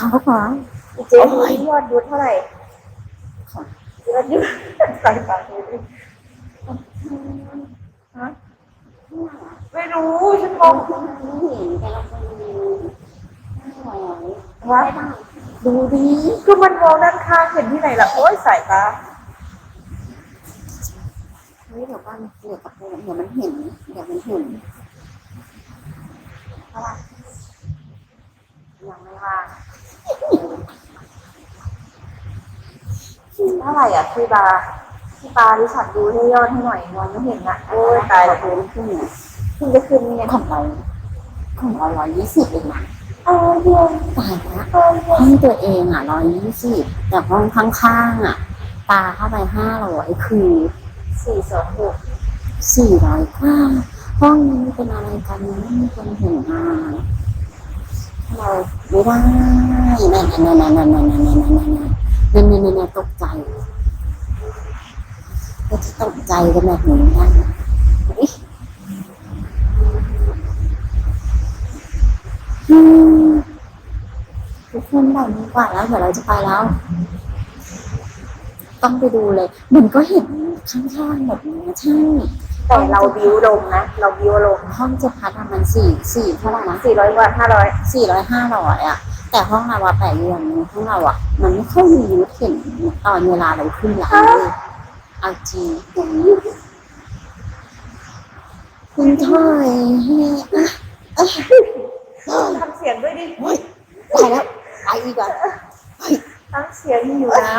เขาก็บอกเจ๊ดูดิยอดยูเท่าไหร่ยอดยูใส่ปากเลยดิฮะไม่รู้ฉันมองไม่เห็นแต่เราไปดูห้าร้อยว่าดูดิคือมันมองด้านข้างเห็นที่ไหนล่ะโอ๊ยสายตาเฮ้ยเดี๋ยวก่อนเดี๋ยวกับเดี๋ยวมันเห็นเดี๋ยวมันเห็นยังไม่ว่า งเท่าไหร่อะพี่บาพี่บาที่ฉันดูให้ยอดให้หน่อยมองไม่เห็นอะโอ้ยตายแล้แล้ววดูขึ้นเนี่ยเพิ่งจะขึ้นเนี่ยของเราของเราร้อยยี่สิบเองนะเออเดียวตายละเออเดียวห้องตัวเองอะร้อยยี่สิบแต่ห้องข้างๆอะปาเข้าไปห้าร้อยคือสี่สองหกสี่ร้อยกว่าห้องนี้เป็นอะไรกันไม่มีคนเห็นงานเราไม่ได้นั่นนั่นนั่นนั่นนั่นนั่นนั่น นั่นนั่นนั่นนั่นนั่นตกใจก็จะตกใจกันแบบนี้ได้อุ๊ยทุกคนแบบนี้กว่าแล้วเดี๋ยวเราจะไปแล้ว ต้องไปดูเลย มันก็เห็นข้างๆแบบนี้ใช่แต่เราบิวลงนะ เราบิวลงห้องเจะพัดอะมันสี่สี่เท่าไหร่นะสี่ร้อยกว่าห้าร้อยสี่ร้อยห้าร้อยอะ แต่ห้องเราอะแปดเดือนห้องเราอะมันไม่ค่อยมียุทธเห็นตอนเวลาเราขึ้นหลังเลยเอาจริงคุณถอยให้อะทำเสียงด้วยดิเฮ้ยตายแล้วไปอีกอะทำเสียงอยู่น้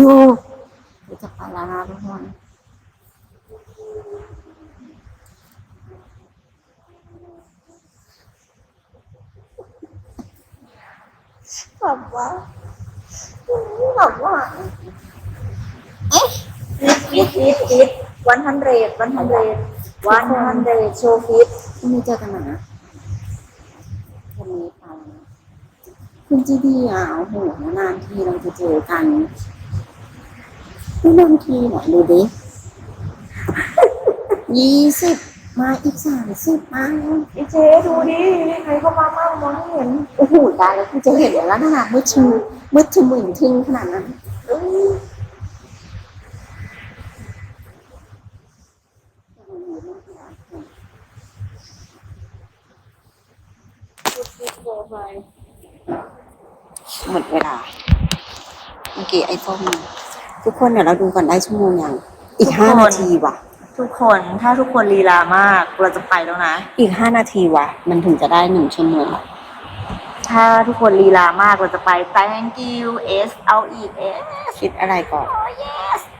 ดูเดี๋ยวจะไปแล้วนะทุกคน แบบว่าแบบว่าเอ๊ะฟิตฟิตฟิตวันฮันเดรดวันฮันเดรดวันฮันเดรดโชว์ฟิตพรุ่งนี้เจอกันใหม่นะวันนี้ไปแล้วนะคุณจีดีอะโอ้โหนานทีเราจะเจอกันไม่นานทีหน่อยดูดิยี่สิบ มาอีกสามสิบมาอีเจดูดิมีใครเข้ามาบ้างมองไม่เห็นโอ้โหตายแล้วคุณจะเห็นแล้วขนาดมืดชิวมืดชิวหมื่นทิ้งขนาดนั้นเอ้ยฟิตโปรไฟล์หมดเวลาเมื่อกี้ไอโฟนทุกคนเดี๋ยวเราดูก่อนได้ชั่วโมงยังอีกห้านาทีว่ะ ทุกคนถ้าทุกคนลีลามาก เราจะไปแล้วนะ อีกห้านาทีว่ะมันถึงจะได้หนึ่งชั่วโมง ถ้าทุกคนลีลามากเราจะไป thank you s เอาอีก s คิดอะไรก่อนโอ้เย่